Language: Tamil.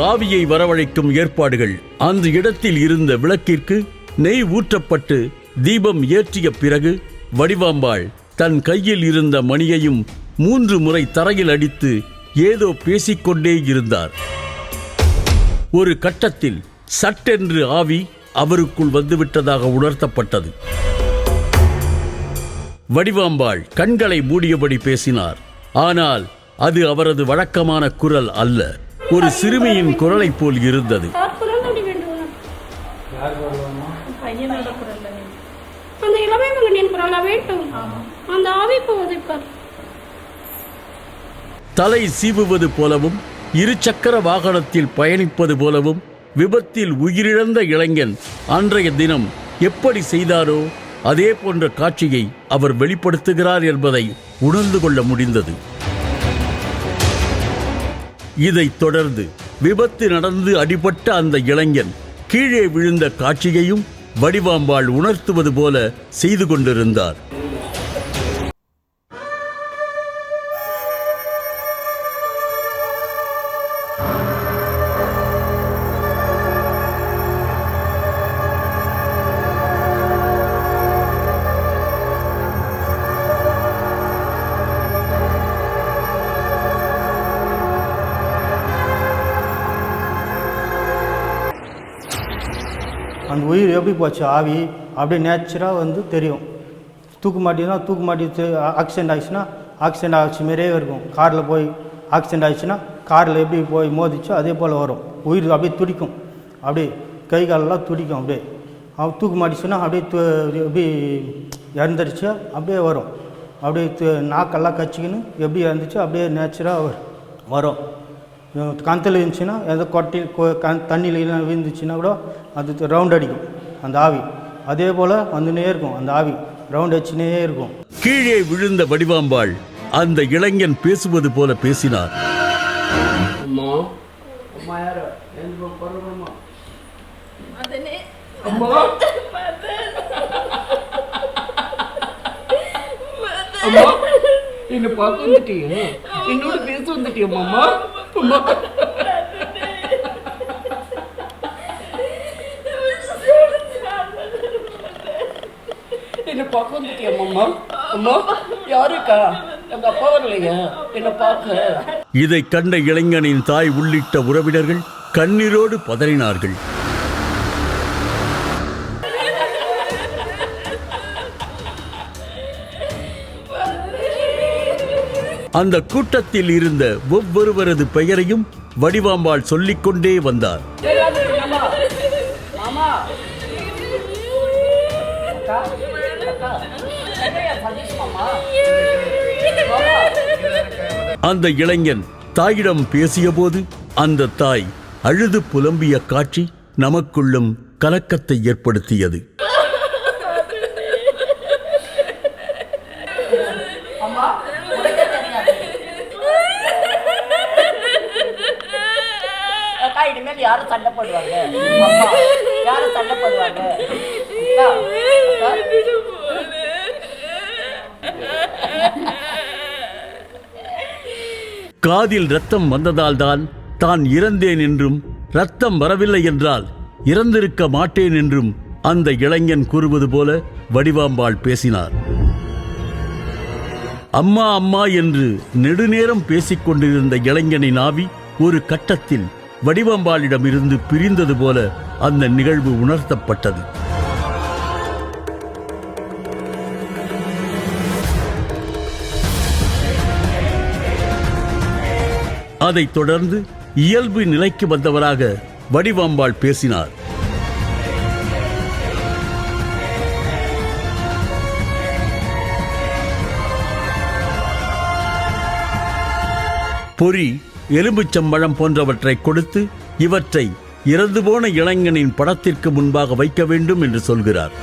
ஆவியை வரவழைக்கும் ஏற்பாடுகள். அந்த இடத்தில் இருந்த விளக்கிற்கு நெய் ஊற்றப்பட்டு தீபம் ஏற்றிய பிறகு வடிவாம்பாள் தன் கையில் இருந்த மணியையும் மூன்று முறை தரையில் அடித்து ஏதோ பேசிக்கொண்டே இருந்தார். ஒரு கட்டத்தில் சட்டென்று ஆவி அவருக்குள் வந்துவிட்டதாக உணர்த்தப்பட்டது. வடிவாம்பாள் கண்களை மூடியபடி பேசினார். ஆனால் அது அவரது வழக்கமான குரல் அல்ல. ஒரு சிறுமியின் குரலைப் போல் இருந்தது. அந்த இளமை மகனின் குரலா வேண்டும் அந்த ஆவி போவதைப்பார் தலை சீவுவது போலவும் இருசக்கர வாகனத்தில் பயணிப்பது போலவும் விபத்தில் உயிரிழந்த இளைஞன் அன்றைய தினம் எப்படி செய்தாரோ அதே போன்ற காட்சியை அவர் வெளிப்படுத்துகிறார் என்பதை உணர்ந்து கொள்ள முடிந்தது. இதைத் தொடர்ந்து விபத்து நடந்து அடிபட்ட அந்த இளைஞன் கீழே விழுந்த காட்சியையும் வடிவாம்பாள் உணர்த்துவது போல செய்து கொண்டிருந்தார். அந்த உயிர் எப்படி போச்சு? ஆவி அப்படியே நேச்சராக வந்து தெரியும். தூக்கு மாட்டினா தூக்கு மாட்டி ஆக்சிடென்ட் ஆகிடுச்சுன்னா ஆக்சிடென்ட் ஆகிடுச்சு மாரியே இருக்கும். காரில் போய் ஆக்சிடென்ட் ஆகிடுச்சுன்னா காரில் எப்படி போய் மோதிச்சோ அதே போல் வரும். உயிர் அப்படியே துடிக்கும். அப்படியே கை காலெல்லாம் துடிக்கும் அப்படியே. அவன் தூக்கு மாட்டிச்சுன்னா அப்படியே து எப்படி இறந்துருச்சு அப்படியே வரும். அப்படியே நாக்கெல்லாம் கச்சிக்கின்னு எப்படி இறந்துச்சோ அப்படியே நேச்சராக வரும். கணத்தில் இருந்துச்சுன்னா எந்த கொட்டி தண்ணியில் எல்லாம் விழுந்துச்சுன்னா கூட அது ரவுண்ட் அடிக்கும் அந்த ஆவி. அதே போல் வந்துனே இருக்கும் அந்த ஆவி. ரவுண்ட் அடிச்சுனே இருக்கும். கீழே விழுந்த வடிவாம்பாள் அந்த இளைஞன் பேசுவது போல பேசினார். என்ன பார்க்க வந்துட்டியா? என்னோட பேச வந்துட்டியம்மா அம்மா அம்மா. என்ன பார்க்க வந்துட்டியா அம்மா? அம்மா யாருக்கா? எங்க அப்பா வரலையா என்னை பார்க்க. இதை கண்ட இளைஞனின் தாய் உள்ளிட்ட உறவினர்கள் கண்ணீரோடு பதறினார்கள். அந்த கூட்டத்தில் இருந்த ஒவ்வொருவரது பெயரையும் வடிவாம்பாள் சொல்லிக்கொண்டே வந்தார். அந்த இளைஞன் தாயிடம் பேசியபோது அந்த தாய் அழுது புலம்பிய காட்சி நமக்குள்ளும் கலக்கத்தை ஏற்படுத்தியது. இனிமேல் யாரும் சண்டை போடுவாங்க. யாரும் சண்டை போடுவாங்க. காதில் ரத்தம் வந்ததால்தான் தான் இறந்தேன் என்றும் ரத்தம் வரவில்லை என்றால் இறந்திருக்க மாட்டேன் என்றும் அந்த இளைஞன் கூறுவது போல வடிவாம்பாள் பேசினார். அம்மா அம்மா என்று நெடுநேரம் பேசிக்கொண்டிருந்த இளைஞனின் ஆவி ஒரு கட்டத்தில் வடிவம்பாலிடமிருந்து பிரிந்தது போல அந்த நிகழ்வு உணர்த்தப்பட்டது. அதைத் தொடர்ந்து இயல்பு நிலைக்கு வந்தவராக வடிவாம்பாள் பேசினார். பொறி எலும்புச்சம்பழம் போன்றவற்றை கொடுத்து இவற்றை இறந்து போன இளைஞனின் படத்திற்கு முன்பாக வைக்க வேண்டும் என்று சொல்கிறார்.